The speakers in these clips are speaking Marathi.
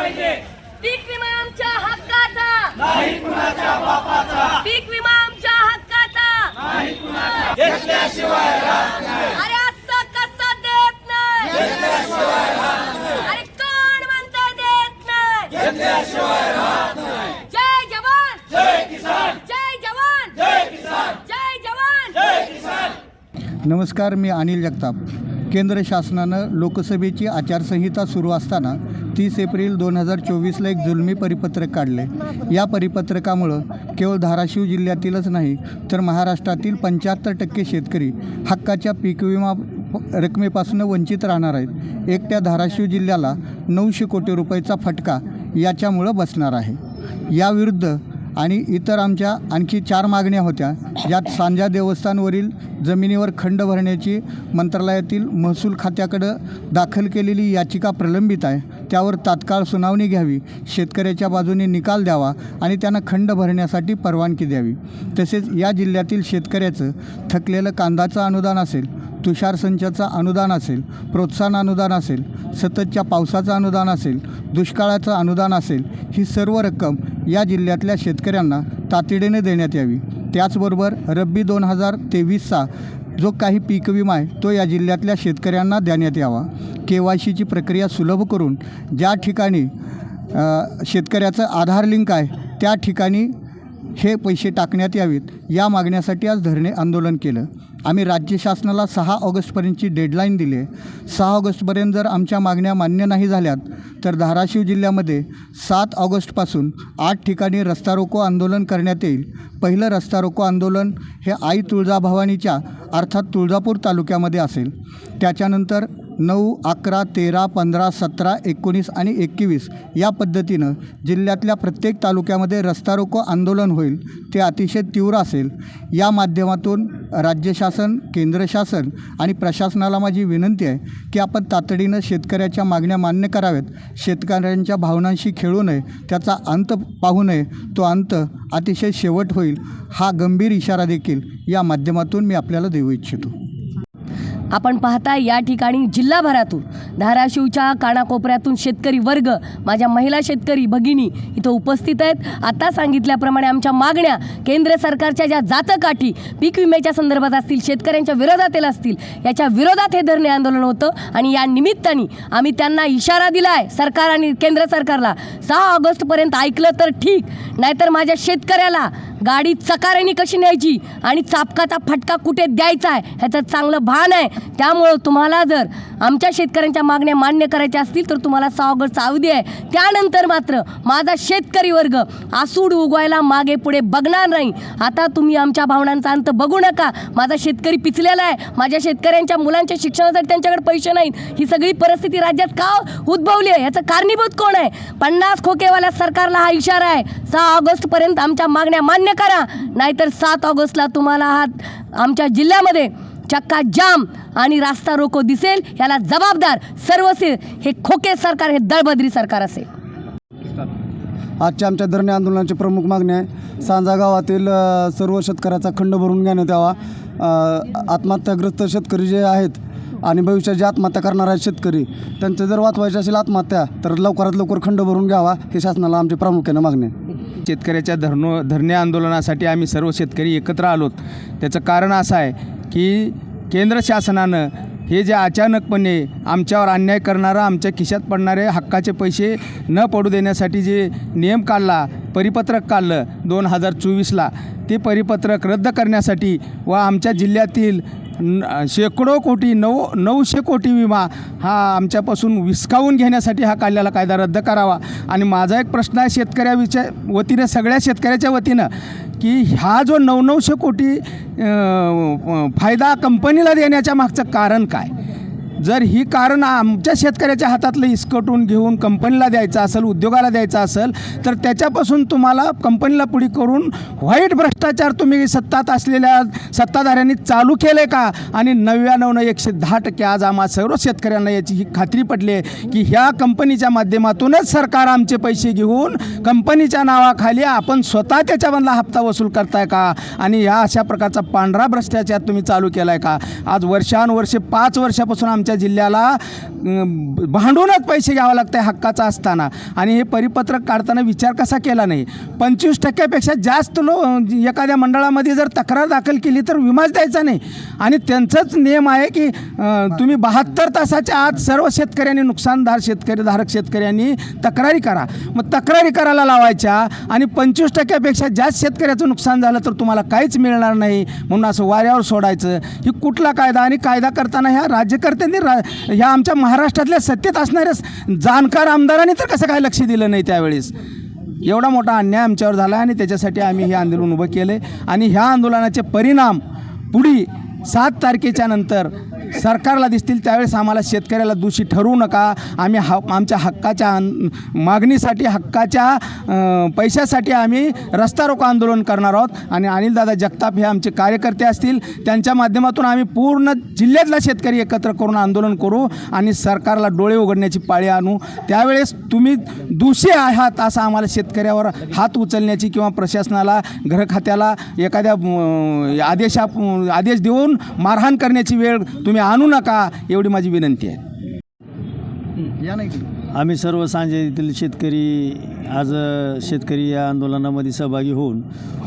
पाहिजे. पीक विमा आमच्या हक्काचा. नाही कुणाच्या बापाचा. पीक विमा आमच्या हक्काचा. नाही कुणाच्या. घेतल्याशिवाय राहत नाही. अरे असं कसं देत नाही. घेतल्याशिवाय राहत नाही. अरे कोण म्हणतं देत नाही. घेतल्याशिवाय राहत नाही. जय जवान. जय किसान. जय जवान. जय किसान. जय जवान. जय किसान. नमस्कार मी अनिल जगताप. केंद्र शासनानं लोकसभेची आचारसंहिता सुरू असताना तीस एप्रिल दोन हजार चोवीसला एक जुलमी परिपत्रक काढले. या परिपत्रकामुळं केवळ धाराशिव जिल्ह्यातीलच नाही तर महाराष्ट्रातील पंच्याहत्तर टक्के शेतकरी हक्काच्या पीक विमा रकमेपासून वंचित राहणार आहेत. एकट्या धाराशिव जिल्ह्याला नऊशे कोटी रुपयाचा फटका याच्यामुळं बसणार आहे. याविरुद्ध आणि इतर आमच्या आणखी चार मागण्या होत्या. ज्यात सांजा देवस्थानवरील जमिनीवर खंड भरण्याची मंत्रालयातील महसूल खात्याकडं दाखल केलेली याचिका प्रलंबित आहे. त्यावर तात्काळ सुनावणी घ्यावी शेतकऱ्याच्या बाजूने निकाल द्यावा आणि त्यांना खंड भरण्यासाठी परवानगी द्यावी. तसेच या जिल्ह्यातील शेतकऱ्याचं थकलेलं कांदाचं अनुदान असेल तुषार संचाचं अनुदान असेल प्रोत्साहन अनुदान असेल सततच्या पावसाचं अनुदान असेल दुष्काळाचं अनुदान असेल ही सर्व रक्कम या जिल्ह्यातल्या शेतकऱ्यांना तातडीने देण्यात यावी. त्याचबरोबर रब्बी दोन हजार तेवीसचा जो काही पीक विमा आहे तो या जिल्ह्यातल्या शेतकऱ्यांना देण्यात यावा. के वाय सीची प्रक्रिया सुलभ करून ज्या ठिकाणी शेतकऱ्याचं आधार लिंक आहे त्या ठिकाणी हे पैसे टाकण्यात यावेत या मागण्यासाठी आज धरणे आंदोलन केलं. आम्ही राज्य शासनाला सहा ऑगस्टपर्यंतची डेडलाईन दिली आहे. सहा ऑगस्टपर्यंत जर आमच्या मागण्या मान्य नाही झाल्यात तर धाराशिव जिल्ह्यामध्ये सात ऑगस्टपासून आठ ठिकाणी रस्ता रोको आंदोलन करण्यात येईल. पहिलं रस्ता रोको आंदोलन हे आई तुळजाभवानीच्या अर्थात तुळजापूर तालुक्यामध्ये असेल. त्याच्यानंतर नऊ अकरा तेरा पंधरा सतरा एकोणीस आणि एकवीस या पद्धतीनं जिल्ह्यातल्या प्रत्येक तालुक्यामध्ये रस्ता रोको आंदोलन होईल ते अतिशय तीव्र असेल. या माध्यमातून राज्य शासन केंद्र शासन आणि प्रशासनाला माझी विनंती आहे की आपण तातडीनं शेतकऱ्याच्या मागण्या मान्य कराव्यात. शेतकऱ्यांच्या भावनांशी खेळू नये त्याचा अंत पाहू नये. तो अंत अतिशय शेवट होईल हा गंभीर इशारा देखील या माध्यमातून मी आपल्याला देऊ इच्छितो. आपण पाहताय या ठिकाणी जिल्हाभरातून धाराशिवच्या कानाकोपऱ्यातून शेतकरी वर्ग माझ्या महिला शेतकरी भगिनी इथं उपस्थित आहेत. आता सांगितल्याप्रमाणे आमच्या मागण्या केंद्र सरकारच्या ज्या जातकाठी पीक विम्याच्या संदर्भात असतील शेतकऱ्यांच्या विरोधातील असतील याच्या विरोधात हे धरणे आंदोलन होतं आणि या निमित्ताने आम्ही त्यांना इशारा दिला आहे सरकार आणि केंद्र सरकारला. सहा ऑगस्टपर्यंत ऐकलं तर ठीक नाहीतर माझ्या शेतकऱ्याला गाडी चकाऱ्याने कशी न्यायची आणि चापकाचा फटका कुठे द्यायचा आहे ह्याचं चांगलं भान आहे. त्यामुळं तुम्हाला जर आमच्या शेतकऱ्यांच्या मागण्या मान्य करायच्या असतील तर तुम्हाला सहा ऑगस्टचा अवधी आहे. त्यानंतर मात्र माझा शेतकरी वर्ग आसूड उगवायला मागे पुढे बघणार नाही. आता तुम्ही आमच्या भावनांचा अंत बघू नका. माझा शेतकरी पिचलेला आहे. माझ्या शेतकऱ्यांच्या मुलांच्या शिक्षणासाठी त्यांच्याकडे पैसे नाहीत. ही सगळी परिस्थिती राज्यात का उद्भवली आहे? याचं कारणीभूत कोण आहे? पन्नास खोकेवाल्या सरकारला हा इशारा आहे. सहा ऑगस्टपर्यंत आमच्या मागण्या मान्य करा. नाहीतर सात ऑगस्टला तुम्हाला हा आमच्या जिल्ह्यामध्ये चक्का जाम आणि रास्ता रोको दिसेल याला जबाबदार सर्वसे हे खोके सरकार हे दळबद्री सरकार असेल आजच्या आमच्या धरणे आंदोलनाची प्रमुख मागणी आहे. सांजा गावातील सर्व शेतकऱ्याचा खंड भरून घेण्यात यावा. आत्महत्याग्रस्त शेतकरी जे आहेत आणि भविष्यात जे आत्महत्या करणार आहेत शेतकरी त्यांचे जर वाचवायचे असेल आत्महत्या तर लवकरात लवकर खंड भरून घ्यावा हे शासनाला आमची प्रामुख्याने मागणी आहे. शेतकऱ्याच्या धरणो धरणे आंदोलनासाठी आम्ही सर्व शेतकरी एकत्र आलोत. त्याचं कारण असं आहे की केंद्र शासनानं हे जे अचानकपणे आमच्यावर अन्याय करणारा आमच्या खिशात पडणारे हक्काचे पैसे न पडू देण्यासाठी जे नियम काढला परिपत्रक काढलं दोन हजार चोवीसला ते परिपत्रक रद्द करण्यासाठी व आमच्या जिल्ह्यातील न शेकडो कोटी नऊ नऊशे कोटी विमा हा आमच्यापासून विस्कावून घेण्यासाठी हा काढलेला कायदा रद्द करावा. आणि माझा एक प्रश्न आहे शेतकऱ्याविषयी वतीनं सगळ्या शेतकऱ्याच्या वतीनं की हा जो नऊ नऊशे कोटी फायदा कंपनीला देण्याच्या मागचं कारण काय? जर ही कारण आमच्या शेतकऱ्याच्या हातातलं इसकटून घेऊन कंपनीला द्यायचं असेल उद्योगाला द्यायचं असेल तर त्याच्यापासून तुम्हाला कंपनीला पुढे करून व्हाईट भ्रष्टाचार तुम्ही सत्तात असलेल्या सत्ताधाऱ्यांनी चालू केले का? आणि नव्याण्णवनं एकशे दहा टक्के आज आम्हा सर्व शेतकऱ्यांना याची ही खात्री पडली आहे की ह्या कंपनीच्या माध्यमातूनच सरकार आमचे पैसे घेऊन कंपनीच्या नावाखाली आपण स्वतः त्याच्यामधला हप्ता वसूल करताय का? आणि ह्या अशा प्रकारचा पांढरा भ्रष्टाचार तुम्ही चालू केला आहे का? आज वर्षानुवर्षे पाच वर्षापासून आमच्या आमच्या जिल्ह्याला भांडूनच पैसे घ्यावं लागतं आहे हक्काचा असताना. आणि हे परिपत्रक काढताना विचार कसा केला नाही? पंचवीस टक्क्यापेक्षा जास्त लो एखाद्या मंडळामध्ये जर तक्रार दाखल केली तर विमाच द्यायचा नाही. आणि त्यांचाच नियम आहे की तुम्ही बहात्तर तासाच्या आत सर्व शेतकऱ्यांनी नुकसानदार शेतकरी धारक शेतकऱ्यांनी तक्रारी करा. मग तक्रारी करायला लावायच्या आणि पंचवीस टक्क्यापेक्षा जास्त शेतकऱ्याचं नुकसान झालं तर तुम्हाला काहीच मिळणार नाही. म्हणून असं वाऱ्यावर सोडायचं. ही कुठला कायदा आणि कायदा करताना ह्या राज्यकर्त्यांनी रा ह्या आमच्या महाराष्ट्रातल्या सत्तेत असणाऱ्या जाणकार आमदारांनी तर कसं काय लक्ष दिलं नाही त्यावेळेस? एवढा मोठा अन्याय आमच्यावर झाला आणि त्याच्यासाठी आम्ही हे आंदोलन उभं केलं आहे आणि ह्या आंदोलनाचे परिणाम पुढी सात तारखेच्या नंतर सरकारला दिसतील त्यावेळेस आम्हाला शेतकऱ्याला दोषी ठरवू नका. आम्ही हा आमच्या हक्काच्या मागणीसाठी हक्काच्या पैशासाठी आम्ही रस्ता रोको आंदोलन करणार आहोत. आणि अनिलदादा जगताप हे आमचे कार्यकर्ते असतील त्यांच्या माध्यमातून आम्ही पूर्ण जिल्ह्यातला शेतकरी एकत्र करून आंदोलन करू आणि सरकारला डोळे उघडण्याची पाळी आणू. त्यावेळेस तुम्ही दोषी आहात असं आम्हाला शेतकऱ्यावर हात उचलण्याची किंवा प्रशासनाला गृहखात्याला एखाद्या आदेशा आदेश देऊन मारहाण करण्याची वेळ तुम्ही आणू नका एवढी माझी विनंती आहे. या नाही आम्ही सर्व सांजे येथील शेतकरी आज शेतकरी या आंदोलनामध्ये सहभागी होऊन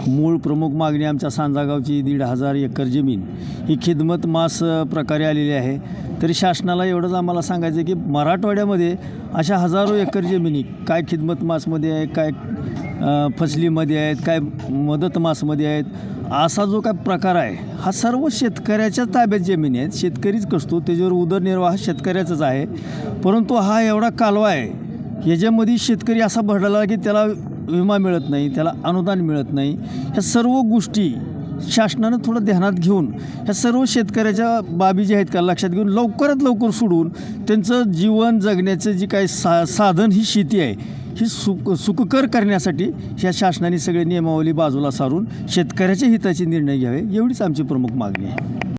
मूळ प्रमुख मागणी आमच्या सांजागावची दीड हजार एकर जमीन ही खिदमत मास प्रकारे आलेली आहे. तरी शासनाला एवढंच आम्हाला सांगायचं की मराठवाड्यामध्ये अशा हजारो एकर जमिनी काय खिदमत मासमध्ये आहे काय फसलीमध्ये आहेत काय मदत मासमध्ये आहेत असा जो काय प्रकार आहे हा सर्व शेतकऱ्याच्या ताब्यात जमिनी आहेत. शेतकरीच कसतो त्याच्यावर उदरनिर्वाह शेतकऱ्याचाच आहे. परंतु हा एवढा कालवा आहे याच्यामध्ये शेतकरी असा भरडला की त्याला विमा मिळत नाही त्याला अनुदान मिळत नाही. ह्या सर्व गोष्टी शासनानं थोडं ध्यानात घेऊन ह्या सर्व शेतकऱ्याच्या बाबी ज्या आहेत का लक्षात घेऊन लवकरात लवकर सोडून त्यांचं जीवन जगण्याचं जी काही सा साधन ही शेती आहे ही सुक सुखकर करण्यासाठी ह्या शासनाने सगळे नियमावली बाजूला सारून शेतकऱ्याच्या हिताचे निर्णय घ्यावे एवढीच आमची प्रमुख मागणी आहे.